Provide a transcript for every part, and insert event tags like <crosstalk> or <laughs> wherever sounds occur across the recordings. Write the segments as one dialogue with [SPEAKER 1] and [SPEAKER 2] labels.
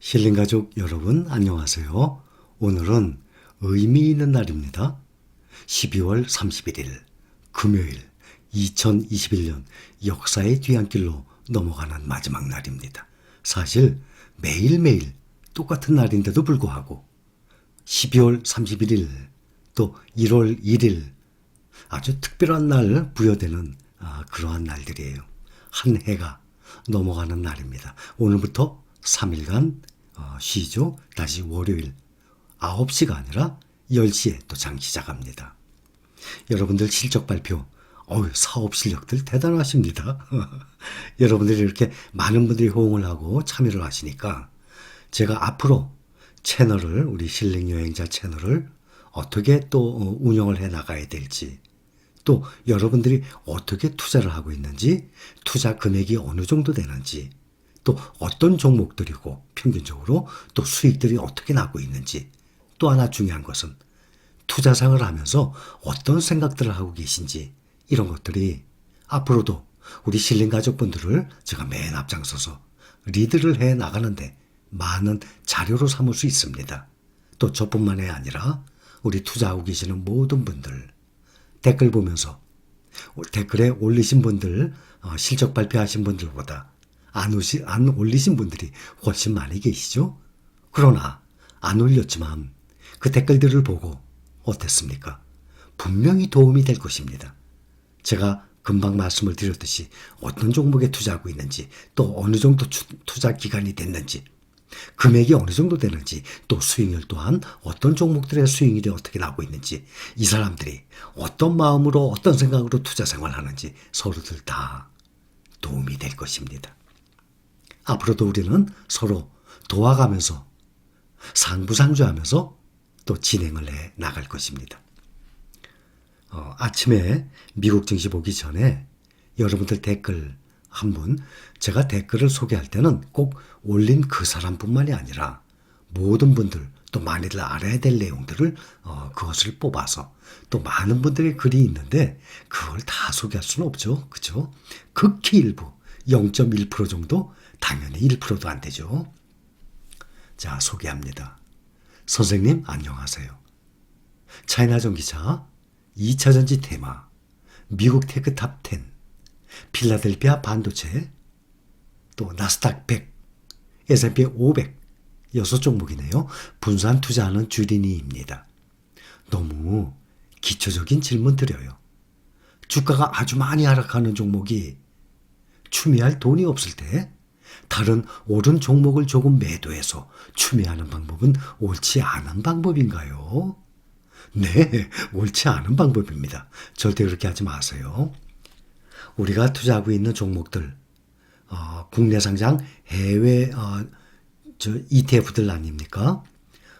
[SPEAKER 1] 힐링 가족 여러분 안녕하세요. 오늘은 의미 있는 날입니다. 12월 31일 금요일 2021년 역사의 뒤안길로 넘어가는 마지막 날입니다. 사실 매일매일 똑같은 날인데도 불구하고 12월 31일 또 1월 1일 아주 특별한 날 부여되는 아, 그러한 날들이에요. 한 해가 넘어가는 날입니다. 오늘부터 3일간 어, 쉬죠. 다시 월요일 9시가 아니라 10시에 또장 시작합니다. 여러분들 실적 발표, 어우, 사업 실력들 대단하십니다. <laughs> 여러분들이 이렇게 많은 분들이 호응을 하고 참여를 하시니까 제가 앞으로 채널을, 우리 실링 여행자 채널을 어떻게 또 어, 운영을 해 나가야 될지, 또 여러분들이 어떻게 투자를 하고 있는지, 투자 금액이 어느 정도 되는지, 또 어떤 종목들이고 평균적으로 또 수익들이 어떻게 나고 있는지, 또 하나 중요한 것은 투자상을 하면서 어떤 생각들을 하고 계신지 이런 것들이 앞으로도 우리 실린 가족분들을 제가 맨 앞장서서 리드를 해 나가는데 많은 자료로 삼을 수 있습니다. 또 저뿐만이 아니라 우리 투자하고 계시는 모든 분들 댓글 보면서 댓글에 올리신 분들 어, 실적 발표하신 분들보다 안, 오시, 안 올리신 분들이 훨씬 많이 계시죠? 그러나 안 올렸지만 그 댓글들을 보고 어땠습니까? 분명히 도움이 될 것입니다. 제가 금방 말씀을 드렸듯이 어떤 종목에 투자하고 있는지 또 어느 정도 추- 투자 기간이 됐는지 금액이 어느 정도 되는지 또 수익률 또한 어떤 종목들의 수익률이 어떻게 나고 있는지 이 사람들이 어떤 마음으로 어떤 생각으로 투자 생활하는지 서로들 다 도움이 될 것입니다. 앞으로도 우리는 서로 도와가면서 상부상조하면서 또 진행을 해 나갈 것입니다. 어, 아침에 미국 증시 보기 전에 여러분들 댓글 한 분, 제가 댓글을 소개할 때는 꼭 올린 그 사람뿐만이 아니라 모든 분들 또 많이들 알아야 될 내용들을 어, 그것을 뽑아서 또 많은 분들의 글이 있는데 그걸 다 소개할 수는 없죠. 그죠? 극히 일부 0.1% 정도 당연히 1%도 안 되죠. 자, 소개합니다. 선생님 안녕하세요. 차이나 전기차, 2차 전지 테마, 미국 테크 탑 10, 필라델피아 반도체, 또 나스닥 100, S&P 500 여섯 종목이네요. 분산 투자하는 주린이입니다. 너무 기초적인 질문 드려요. 주가가 아주 많이 하락하는 종목이 추미할 돈이 없을 때 다른 오른 종목을 조금 매도해서 추미하는 방법은 옳지 않은 방법인가요? 네, 옳지 않은 방법입니다. 절대 그렇게 하지 마세요. 우리가 투자하고 있는 종목들, 어, 국내 상장, 해외 어, 저 ETF들 아닙니까?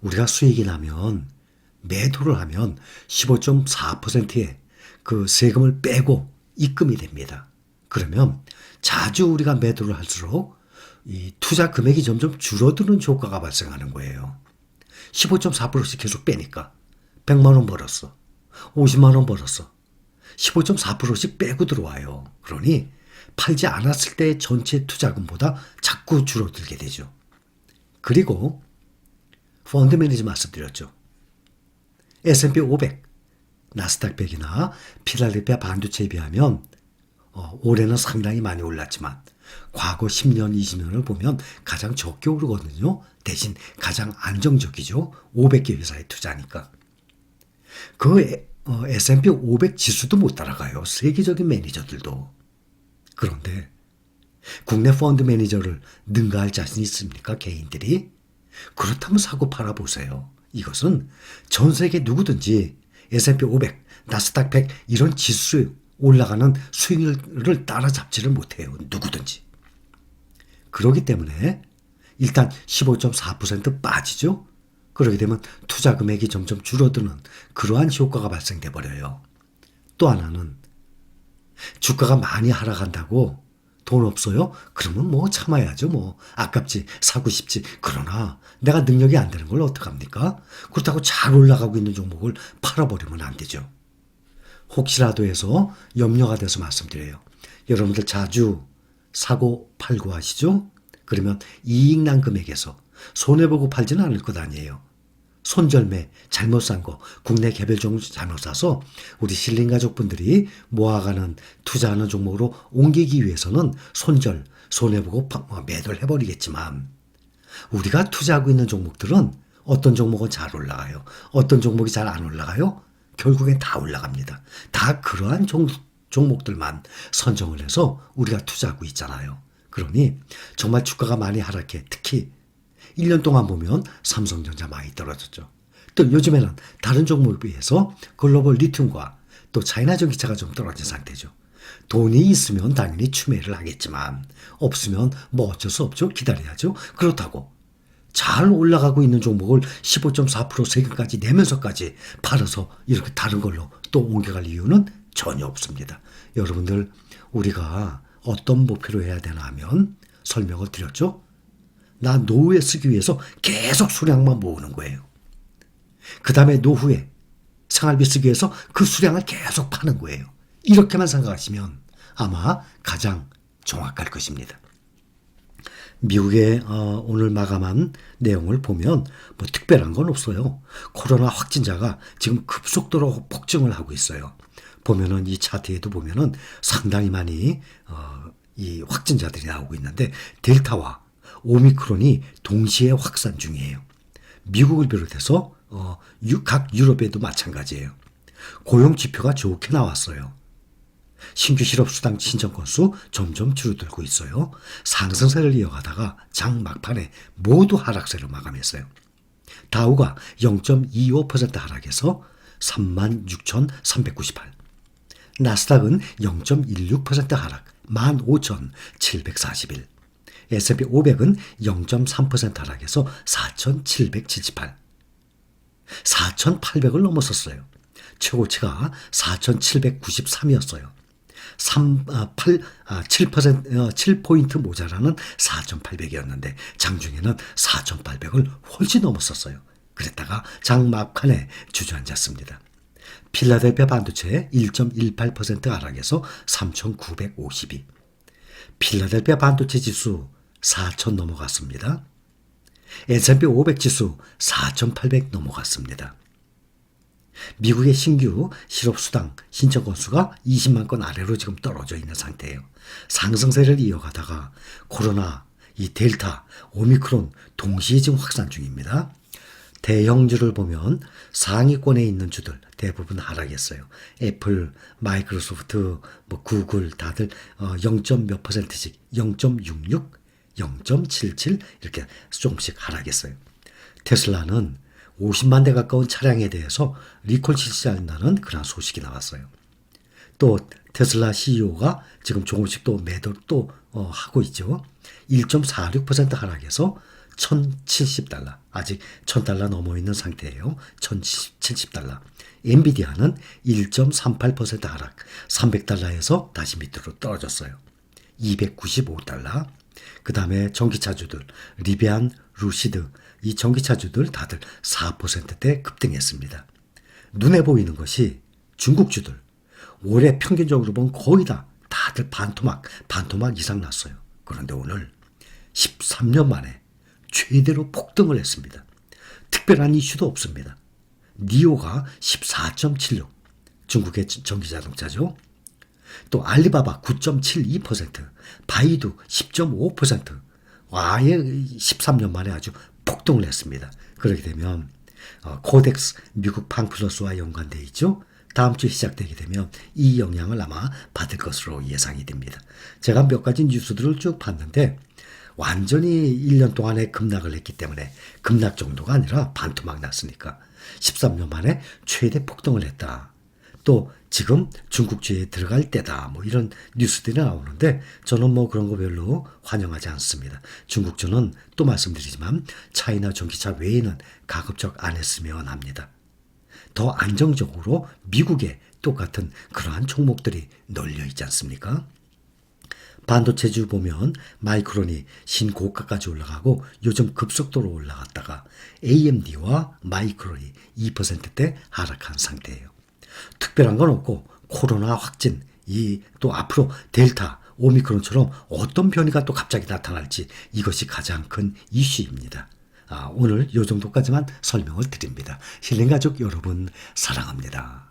[SPEAKER 1] 우리가 수익이 나면 매도를 하면 15.4%의 그 세금을 빼고 입금이 됩니다. 그러면 자주 우리가 매도를 할수록 이 투자 금액이 점점 줄어드는 효과가 발생하는 거예요. 15.4%씩 계속 빼니까 100만 원 벌었어. 50만 원 벌었어. 15.4%씩 빼고 들어와요. 그러니 팔지 않았을 때 전체 투자금보다 자꾸 줄어들게 되죠. 그리고 펀드 매니저 말씀드렸죠. S&P 500, 나스닥 100이나 필라델피아 반도체에 비하면 어, 올해는 상당히 많이 올랐지만 과거 10년, 20년을 보면 가장 적게 오르거든요. 대신 가장 안정적이죠. 500개 회사에 투자하니까. 그 에- 어, S&P 500 지수도 못 따라가요. 세계적인 매니저들도. 그런데 국내 펀드 매니저를 능가할 자신 있습니까? 개인들이? 그렇다면 사고 팔아 보세요. 이것은 전 세계 누구든지 S&P 500, 나스닥 100 이런 지수 올라가는 수익률을 따라잡지를 못해요. 누구든지. 그러기 때문에 일단 15.4% 빠지죠. 그러게 되면 투자 금액이 점점 줄어드는 그러한 효과가 발생돼 버려요. 또 하나는 주가가 많이 하락한다고 돈 없어요? 그러면 뭐 참아야죠. 뭐 아깝지 사고 싶지. 그러나 내가 능력이 안 되는 걸 어떡합니까? 그렇다고 잘 올라가고 있는 종목을 팔아버리면 안 되죠. 혹시라도 해서 염려가 돼서 말씀드려요. 여러분들 자주 사고 팔고 하시죠? 그러면 이익 난 금액에서 손해보고 팔지는 않을 것 아니에요. 손절매 잘못 산 거, 국내 개별 종목 잘못 사서 우리 실린 가족분들이 모아가는 투자하는 종목으로 옮기기 위해서는 손절, 손해보고 파- 뭐 매도를 해버리겠지만 우리가 투자하고 있는 종목들은 어떤 종목은 잘 올라가요. 어떤 종목이 잘 안 올라가요. 결국엔 다 올라갑니다. 다 그러한 종, 종목들만 선정을 해서 우리가 투자하고 있잖아요. 그러니 정말 주가가 많이 하락해 특히 1년 동안 보면 삼성전자 많이 떨어졌죠. 또 요즘에는 다른 종목에 비해서 글로벌 리튬과 또 차이나 전기차가 좀 떨어진 상태죠. 돈이 있으면 당연히 추매를 하겠지만 없으면 뭐 어쩔 수 없죠. 기다려야죠. 그렇다고 잘 올라가고 있는 종목을 15.4% 세금까지 내면서까지 팔아서 이렇게 다른 걸로 또 옮겨갈 이유는 전혀 없습니다. 여러분들 우리가 어떤 목표로 해야 되나 하면 설명을 드렸죠. 나 노후에 쓰기 위해서 계속 수량만 모으는 거예요. 그 다음에 노후에 생활비 쓰기 위해서 그 수량을 계속 파는 거예요. 이렇게만 생각하시면 아마 가장 정확할 것입니다. 미국의 어, 오늘 마감한 내용을 보면 뭐 특별한 건 없어요. 코로나 확진자가 지금 급속도로 폭증을 하고 있어요. 보면은 이 차트에도 보면은 상당히 많이 어, 이 확진자들이 나오고 있는데 델타와 오미크론이 동시에 확산 중이에요. 미국을 비롯해서 어, 유- 각 유럽에도 마찬가지예요. 고용 지표가 좋게 나왔어요. 신규 실업수당 신청 건수 점점 줄어들고 있어요. 상승세를 이어가다가 장 막판에 모두 하락세로 마감했어요. 다우가 0.25% 하락해서 36,398. 나스닥은 0.16% 하락 15,741. S&P 500은 0.3% 하락해서 4,778. 4,800을 넘었었어요. 최고치가 4,793이었어요. 3, 아, 8, 아, 7%, 어, 7포인트 모자라는 4,800이었는데 장중에는 4,800을 훨씬 넘었었어요. 그랬다가 장막판에 주저앉았습니다. 필라델피아 반도체 1.18% 하락해서 3,952. 필라델피아 반도체 지수 4,000 넘어갔습니다. S&P 500 지수 4,800 넘어갔습니다. 미국의 신규 실업수당 신청 건수가 20만 건 아래로 지금 떨어져 있는 상태예요. 상승세를 이어가다가 코로나, 이 델타, 오미크론 동시에 지금 확산 중입니다. 대형주를 보면 상위권에 있는 주들 대부분 하락했어요. 애플, 마이크로소프트, 뭐 구글 다들 어, 0. 몇 퍼센트씩 0.66, 0.77 이렇게 조금씩 하락했어요. 테슬라는 50만 대 가까운 차량에 대해서 리콜 실시한다는 그런 소식이 나왔어요. 또 테슬라 CEO가 지금 조금씩 또 매도를 또 어, 하고 있죠. 1.46% 하락해서 1,070달러. 아직 1,000달러 넘어 있는 상태예요. 1,070달러. 엔비디아는 1.38% 하락. 300달러에서 다시 밑으로 떨어졌어요. 295달러. 그 다음에 전기차주들, 리비안, 루시드, 이 전기차주들 다들 4%대 급등했습니다. 눈에 보이는 것이 중국주들, 올해 평균적으로 보면 거의 다 다들 반토막, 반토막 이상 났어요. 그런데 오늘 13년 만에 최대로 폭등을 했습니다. 특별한 이슈도 없습니다. 니오가 14.76, 중국의 전기자동차죠. 또 알리바바 9.72%, 바이두 10.5%, 아예 13년 만에 아주 폭등을 했습니다. 그렇게 되면 어, 코덱스 미국 팡플러스와 연관돼 있죠. 다음 주 시작되게 되면 이 영향을 아마 받을 것으로 예상이 됩니다. 제가 몇 가지 뉴스들을 쭉 봤는데 완전히 1년 동안에 급락을 했기 때문에 급락 정도가 아니라 반토막 났으니까 13년 만에 최대 폭등을 했다. 또 지금 중국주에 들어갈 때다. 뭐 이런 뉴스들이 나오는데 저는 뭐 그런 거 별로 환영하지 않습니다. 중국주는 또 말씀드리지만 차이나 전기차 외에는 가급적 안 했으면 합니다. 더 안정적으로 미국에 똑같은 그러한 종목들이 널려 있지 않습니까? 반도체주 보면 마이크론이 신고가까지 올라가고 요즘 급속도로 올라갔다가 AMD와 마이크론이 2%대 하락한 상태예요. 특별한 건 없고 코로나 확진, 이 또 앞으로 델타, 오미크론처럼 어떤 변이가 또 갑자기 나타날지 이것이 가장 큰 이슈입니다. 아, 오늘 요 정도까지만 설명을 드립니다. 힐링 가족 여러분 사랑합니다.